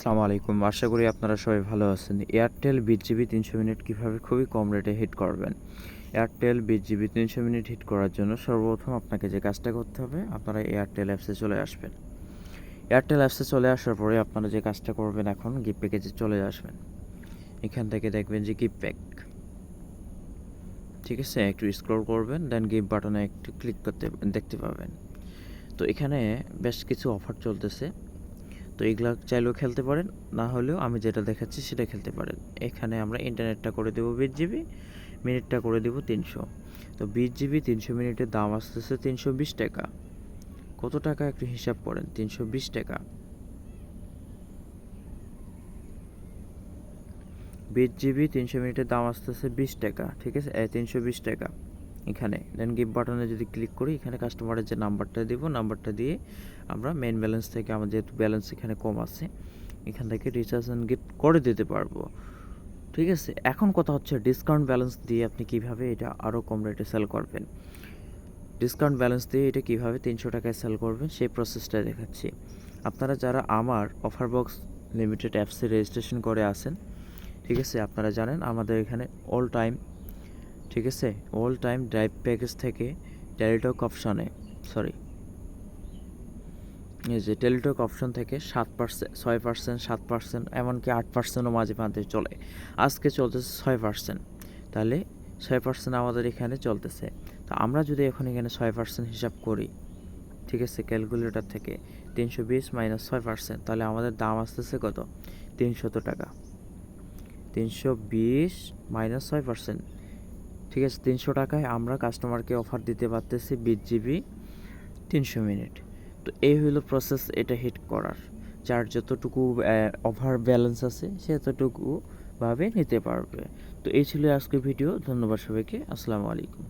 আসসালামু আলাইকুম। আশা করি আপনারা সবাই ভালো আছেন। এয়ারটেল বিশ জিবি তিনশো মিনিট কীভাবে খুবই কম রেটে হিট করবেন? এয়ারটেল বিশ জিবি তিনশো মিনিট হিট করার জন্য সর্বপ্রথম আপনাকে যে কাজটা করতে হবে, আপনারা এয়ারটেল অ্যাপসে চলে আসবেন। এয়ারটেল অ্যাপসে চলে আসার পরে আপনারা যে কাজটা করবেন এখন গিফট প্যাকেজে চলে আসবেন। এখান থেকে দেখবেন যে গিফট প্যাক ঠিক আছে? একটু স্ক্রল করবেন দেন গিফট বাটনে একটু ক্লিক করতে, দেখতে পাবেন। তো এখানে বেশ কিছু অফার চলতেছে। তো এগুলা চাইলেও খেলতে পারেন, না হলেও আমি যেটা দেখাচ্ছি সেটা খেলতে পারেন। এখানে আমরা ইন্টারনেটটা করে দেবো বিশ জিবি মিনিটটা করে দেবো তিনশো। তো বিশ জিবি তিনশো মিনিটের দাম আসতেছে তিনশো বিশ টাকা। কত টাকা একটু হিসাব করেন, তিনশো বিশ টাকা। বিশ জিবি তিনশো মিনিটের দাম আসতেছে বিশ টাকা, ঠিক আছে? তিনশো বিশ টাকা। এখানে। দেন গিফট বাটনে যদি ক্লিক করি, এখানে কাস্টমারের যে নাম্বারটা দিব নাম্বারটা দিয়ে আমরা মেন ব্যালেন্স থেকে আমার যেহেতু ব্যালেন্স এখানে কম আছে, এখান থেকে রিচার্জ অ্যান্ড গিফট করে দিতে পারব। ঠিক আছে? এখন কথা হচ্ছে ডিসকাউন্ট ব্যালেন্স দিয়ে আপনি কীভাবে এটা আরও কম রেটে সেল করবেন? ডিসকাউন্ট ব্যালেন্স দিয়ে এটা কীভাবে তিনশো টাকায় সেল করবেন, সেই প্রসেসটা দেখাচ্ছি। আপনারা যারা আমার অফার বক্স লিমিটেড অ্যাপসে রেজিস্ট্রেশন করে আছেন, ঠিক আছে? আপনারা জানেন আমাদের এখানে অল টাইম ঠিক আছে? অল টাইম ড্রাইভ প্যাকেজ থেকে টেলিটক অপশানে সরি এই যে টেলিটক অপশন থেকে সাত পার্সেন্ট ছয় পার্সেন্ট সাত পার্সেন্ট এমনকি আট পার্সেন্টও মাঝে মাঝে চলে। আজকে চলতেছে ছয় পার্সেন্ট তাহলে ছয় পার্সেন্ট আমাদের এখানে চলতেছে। তো আমরা যদি এখন এখানে ছয় পার্সেন্ট হিসাব করি, ঠিক আছে ক্যালকুলেটর থেকে তিনশো বিশ মাইনাস ছয় পার্সেন্ট তাহলে আমাদের দাম আসতেছে কত? তিনশত টাকা। তিনশো বিশ মাইনাস ছয় পার্সেন্ট ঠিক আছে, তিনশো টাকায় আমরা কাস্টমারকে অফার দিতে পারতেছি বিশ জিবি তিনশো মিনিট। তো এই হলো প্রসেস এটা হিট করার। যার যতটুকু ওভার ব্যালেন্স আছে, সে ততটুকু ভাবে নিতে পারবে। তো এই ছিল আজকের ভিডিও ধন্যবাদ সবাইকে, আসসালামু আলাইকুম।